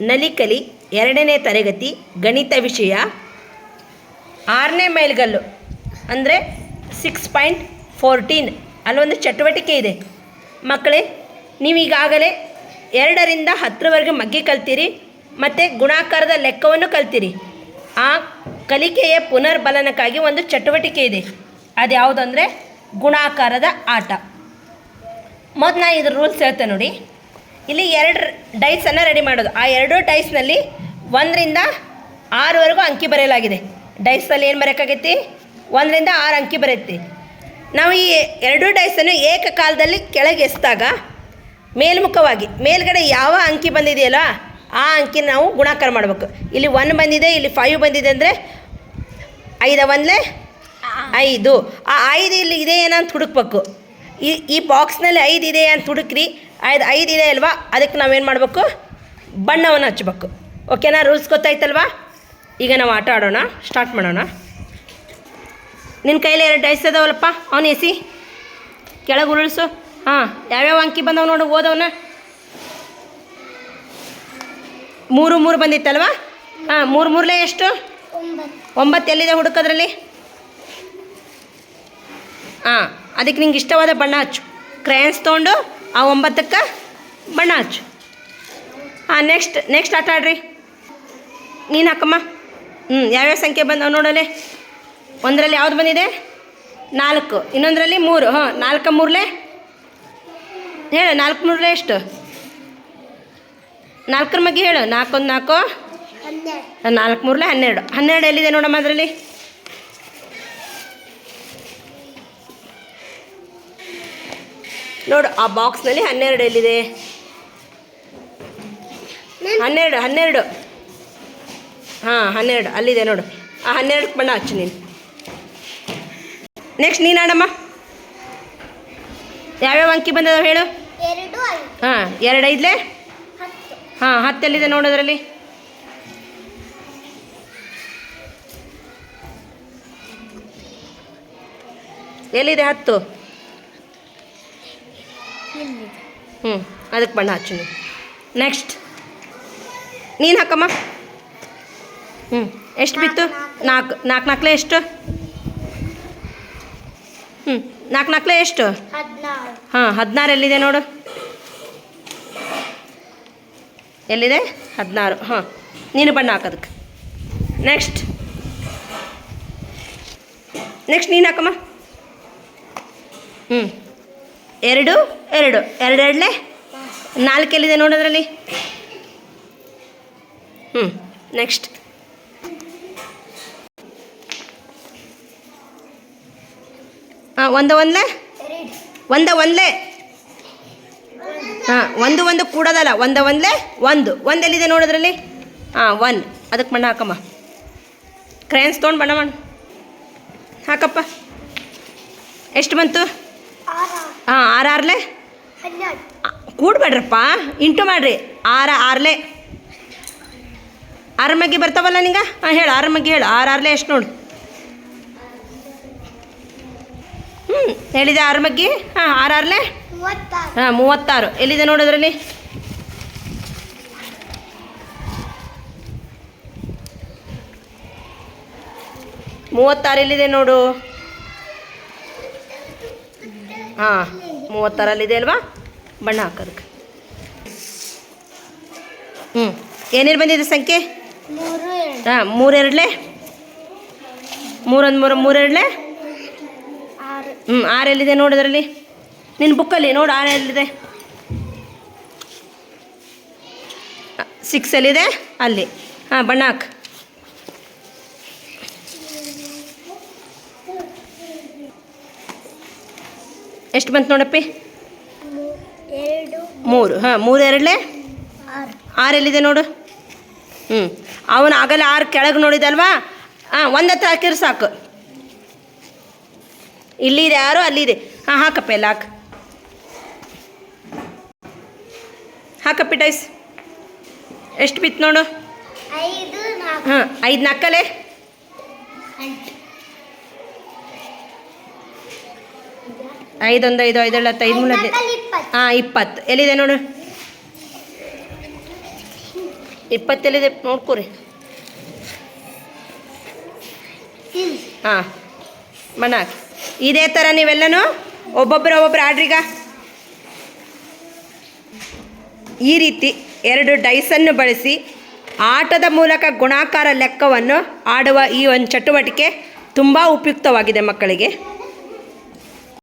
ನಲಿಕಲಿ ಎರಡನೇ ತರಗತಿ ಗಣಿತ ವಿಷಯ. ಆರನೇ ಮೈಲ್ಗಲ್ಲು ಅಂದರೆ ಸಿಕ್ಸ್ ಪಾಯಿಂಟ್ ಫೋರ್ಟೀನ್ ಅಲ್ಲೊಂದು ಚಟುವಟಿಕೆ ಇದೆ. ಮಕ್ಕಳೇ, ನೀವೀಗಾಗಲೇ ಎರಡರಿಂದ ಹತ್ತರವರೆಗೆ ಮಗ್ಗಿ ಕಲ್ತೀರಿ ಮತ್ತು ಗುಣಾಕಾರದ ಲೆಕ್ಕವನ್ನು ಕಲ್ತೀರಿ. ಆ ಕಲಿಕೆಯ ಪುನರ್ಬಲನಕ್ಕಾಗಿ ಒಂದು ಚಟುವಟಿಕೆ ಇದೆ. ಅದು ಯಾವುದಂದರೆ ಗುಣಾಕಾರದ ಆಟ. ಮೊದಲು ನಾನು ಇದ್ರ ರೂಲ್ಸ್ ಹೇಳ್ತೇನೆ ನೋಡಿ. ಇಲ್ಲಿ ಎರಡು ಡೈಸನ್ನು ರೆಡಿ ಮಾಡೋದು. ಆ ಎರಡು ಡೈಸ್ನಲ್ಲಿ ಒಂದರಿಂದ ಆರವರೆಗೂ ಅಂಕಿ ಬರೆಯಲಾಗಿದೆ. ಡೈಸಲ್ಲಿ ಏನು ಬರೋಕ್ಕಾಗೈತಿ ಒಂದರಿಂದ ಆರು ಅಂಕಿ ಬರೆಯುತ್ತೆ. ನಾವು ಈ ಎರಡು ಡೈಸನ್ನು ಏಕಕಾಲದಲ್ಲಿ ಕೆಳಗೆ ಎಸ್ದಾಗ ಮೇಲ್ಮುಖವಾಗಿ, ಮೇಲ್ಗಡೆ ಯಾವ ಅಂಕಿ ಬಂದಿದೆಯಲ್ಲ, ಆ ಅಂಕಿ ನಾವು ಗುಣಾಕಾರ ಮಾಡಬೇಕು. ಇಲ್ಲಿ ಒನ್ ಬಂದಿದೆ, ಇಲ್ಲಿ ಫೈವ್ ಬಂದಿದೆ ಅಂದರೆ ಐದ ಒಂದಲೇ ಐದು. ಆ ಐದು ಇಲ್ಲಿ ಇದೆ ಏನೋ ಅಂತ ಹುಡುಕ್ಬೇಕು. ಈ ಈ ಬಾಕ್ಸ್ನಲ್ಲಿ ಐದು ಇದೆ ಅಂತ ಹುಡುಕ್ರಿ. ಐದು ಐದು ಇದೆ ಅಲ್ವಾ? ಅದಕ್ಕೆ ನಾವೇನು ಮಾಡಬೇಕು? ಬಣ್ಣವನ್ನು ಹಚ್ಚಬೇಕು ಓಕೆನಾ ರೂಲ್ಸ್ ಗೊತ್ತಾಯ್ತಲ್ವಾ? ಈಗ ನಾವು ಆಟ ಆಡೋಣ ಸ್ಟಾರ್ಟ್ ಮಾಡೋಣ. ನಿನ್ನ ಕೈಲಿ ಎರಡು ಡೈಸ್ ಅದಾವಲ್ಲಪ್ಪ? ಅವನು ಎಸಿ ಕೆಳಗೆ ಉರುಳಿಸು. ಹಾಂ ಯಾವ್ಯಾವ ಅಂಕಿ ಬಂದವ ನೋಡು ಓದವನ ಮೂರು ಮೂರು ಬಂದಿತ್ತಲ್ವಾ? ಹಾಂ ಮೂರು ಮೂರಲೇ ಎಷ್ಟು? ಒಂಬತ್ತು. ಎಲ್ಲಿದೆ ಹುಡುಕೋದ್ರಲ್ಲಿ ಹಾಂ ಅದಕ್ಕೆ ನಿಂಗೆ ಇಷ್ಟವಾದ ಬಣ್ಣ ಹಚ್ಚು. ಕ್ರಯನ್ಸ್ ತೊಗೊಂಡು ಆ ಒಂಬತ್ತಕ್ಕೆ ಬಣ್ಣ ಹಚ್ಚು. ಹಾಂ ನೆಕ್ಸ್ಟ್ ನೆಕ್ಸ್ಟ್ ಆಟ ಆಡ್ರಿ. ನೀನು ಹಾಕಮ್ಮ. ಹ್ಞೂ ಯಾವ್ಯಾವ ಸಂಖ್ಯೆ ಬಂದವು ನೋಡಲೆ. ಒಂದರಲ್ಲಿ ಯಾವ್ದು ಬಂದಿದೆ? ನಾಲ್ಕು. ಇನ್ನೊಂದರಲ್ಲಿ ಮೂರು. ಹಾಂ ನಾಲ್ಕು ಮೂರಲೆ? ಹೇಳು, ನಾಲ್ಕು ಮೂರಲೆ ಎಷ್ಟು? ನಾಲ್ಕರ ಬಗ್ಗೆ ಹೇಳು. ನಾಲ್ಕೊಂದು ನಾಲ್ಕು? ನಾಲ್ಕು ಮೂರಲೆ? ಹನ್ನೆರಡು. ಹನ್ನೆರಡು ಎಲ್ಲಿದೆ ನೋಡಮ್ಮ ಅದರಲ್ಲಿ? ನೋಡು ಆ ಬಾಕ್ಸ್ನಲ್ಲಿ ಹನ್ನೆರಡು ಎಲ್ಲಿದೆ? ಹನ್ನೆರಡು. ಹನ್ನೆರಡು ಹಾಂ ಹನ್ನೆರಡು ಅಲ್ಲಿದೆ ನೋಡು. ಆ ಹನ್ನೆರಡು ಬಣ್ಣ ಹಚ್ಚು ನೀನು. ನೆಕ್ಸ್ಟ್ ನೀನು ಆಡಮ್ಮ. ಯಾವ್ಯಾವ ಅಂಕಿ ಬಂದದ ಹೇಳು? ಹಾಂ ಎರಡು ಐದ್ಲೆ? ಹಾಂ ಹತ್ತೆಲ್ಲಿದೆ ನೋಡೋದ್ರಲ್ಲಿ ಎಲ್ಲಿದೆ ಹತ್ತು? ಹ್ಞೂ ಅದಕ್ಕೆ ಬಣ್ಣ ಹಚ್ಚು ನೆಕ್ಸ್ಟ್ ನೀನು ಹಾಕಮ್ಮ. ಹ್ಞೂ ಎಷ್ಟು ಬಿತ್ತು? ನಾಲ್ಕು ನಾಲ್ಕು ನಾಲ್ಕಲೆ ಎಷ್ಟು? ಹ್ಞೂ ನಾಲ್ಕು ನಾಲ್ಕಲೆ ಎಷ್ಟು? ಹಾಂ ಹದಿನಾರು ಎಲ್ಲಿದೆ ನೋಡು. ಎಲ್ಲಿದೆ? ಹದಿನಾರು. ಹಾಂ ನೀನು ಬಣ್ಣ ಹಾಕೋದಕ್ಕೆ ನೆಕ್ಸ್ಟ್ ನೆಕ್ಸ್ಟ್ ನೀನು ಹಾಕಮ್ಮ. ಹ್ಞೂ ಎರಡು ಎರಡು. ಎರಡೆರಡಲೆ? ನಾಲ್ಕು ಎಲ್ಲಿದೆ ನೋಡೋದ್ರಲ್ಲಿ? ಹ್ಞೂ ನೆಕ್ಸ್ಟ್ ಹಾಂ ಒಂದು ಒಂದಲೇ? ಒಂದ ಒಂದ್ಲೆ? ಹಾಂ, ಒಂದು ಒಂದು ಕೂಡೋದಲ್ಲ. ಒಂದ ಒಂದ್ಲೆ, ಒಂದು. ಒಂದು ಎಲ್ಲಿದೆ ನೋಡೋದ್ರಲ್ಲಿ? ಹಾಂ ಒನ್ ಅದಕ್ಕೆ ಬಣ್ಣ ಹಾಕಮ್ಮ. ಕ್ರಯನ್ಸ್ ತೊಗೊಂಡು ಬಣ್ಣ ಮಾಡು. ಹಾಕಪ್ಪ. ಎಷ್ಟು ಬಂತು? ಹಾಂ, ಆರು ಆರ್ಲೆ? ಕೂಡ್ಬೇಡ್ರಪ್ಪ, ಇಂಟು ಮಾಡ್ರಿ. ಆರ ಆರ್ಲೆ. ಆರು ಮಗ್ಗಿ ಬರ್ತಾವಲ್ಲ ನಿಂಗೆ? ಹಾಂ, ಹೇಳು ಆರು ಮಗ್ಗಿ ಹೇಳು. ಆರು ಆರ್ಲೆ ಎಷ್ಟು ನೋಡು. ಹ್ಞೂ ಹೇಳಿದೆ ಆರು ಮಗ್ಗಿ ಹಾಂ, ಆರು ಆರ್ಲೆ? ಹಾಂ, ಮೂವತ್ತಾರು. ಎಲ್ಲಿದೆ ನೋಡೋದ್ರಲ್ಲಿ ಮೂವತ್ತಾರು ಎಲ್ಲಿದೆ ನೋಡು? ಹಾಂ, ಮೂವತ್ತಾರಲ್ಲಿದೆ ಅಲ್ವಾ? ಬಣ್ಣ ಹಾಕೋದಕ್ಕೆ. ಹ್ಞೂ ಏನೇನು ಬಂದಿದೆ ಸಂಖ್ಯೆ ಹಾಂ, ಮೂರೆರಡ್ಲೆ? ಮೂರೊಂದು ಮೂರು, ಮೂರೆರಡ್ಲೆ? ಹ್ಞೂ ಆರೆಲ್ಲಿದೆ ನೋಡೋದ್ರಲ್ಲಿ ನಿನ್ನ ಬುಕ್ಕಲ್ಲಿ ನೋಡು, ಆರೆಲ್ಲಿದೆ. ಸಿಕ್ಸಲ್ಲಿದೆ ಅಲ್ಲಿ. ಹಾಂ, ಬಣ್ಣ ಹಾಕು. ಎಷ್ಟು ಬಂತು ನೋಡಪ್ಪಿ? ಮೂರು. ಹಾಂ ಮೂರು ಎರಡಲೆ? ಆರು ಎಲ್ಲಿದೆ ನೋಡು? ಹ್ಞೂ ಅವನು ಆಗಲ್ಲ ಆರು ಕೆಳಗೆ ನೋಡಿದಲ್ವಾ? ಹಾಂ ಒಂದು ಹತ್ರ ಹಾಕಿದ್ರೆ ಸಾಕು. ಇಲ್ಲಿದೆ ಅಲ್ಲಿ ಅಲ್ಲಿದೆ. ಹಾಂ ಹಾಕಪ್ಪ ಎಲ್ಲ ಹಾಕು. ಹಾಕಪ್ಪಿ ಟೈಸ್ ಎಷ್ಟು ಬಿತ್ತು ನೋಡು? ಹಾಂ ಐದು ನಾಲ್ಕಲೆ ಐದೊಂದು ಐದು ಐದು ಹತ್ತು ಐದು ಇಪ್ಪತ್ತು ಹಾಂ ಇಪ್ಪತ್ತು. ಎಲ್ಲಿದೆ ನೋಡು? ಇಪ್ಪತ್ತೆಲ್ಲಿದೆ ನೋಡ್ಕೊರಿ. ಹಾಂ ಮನ ಇದೇ ಥರ ನೀವೆಲ್ಲನೂ ಒಬ್ಬೊಬ್ಬರ ಒಬ್ಬೊಬ್ರು ಆಡ್ರಿಗ? ಈ ರೀತಿ ಎರಡು ಡೈಸನ್ನು ಬಳಸಿ ಆಟದ ಮೂಲಕ ಗುಣಾಕಾರ ಲೆಕ್ಕವನ್ನು ಆಡುವ ಈ ಒಂದು ಚಟುವಟಿಕೆ ತುಂಬ ಉಪಯುಕ್ತವಾಗಿದೆ ಮಕ್ಕಳಿಗೆ.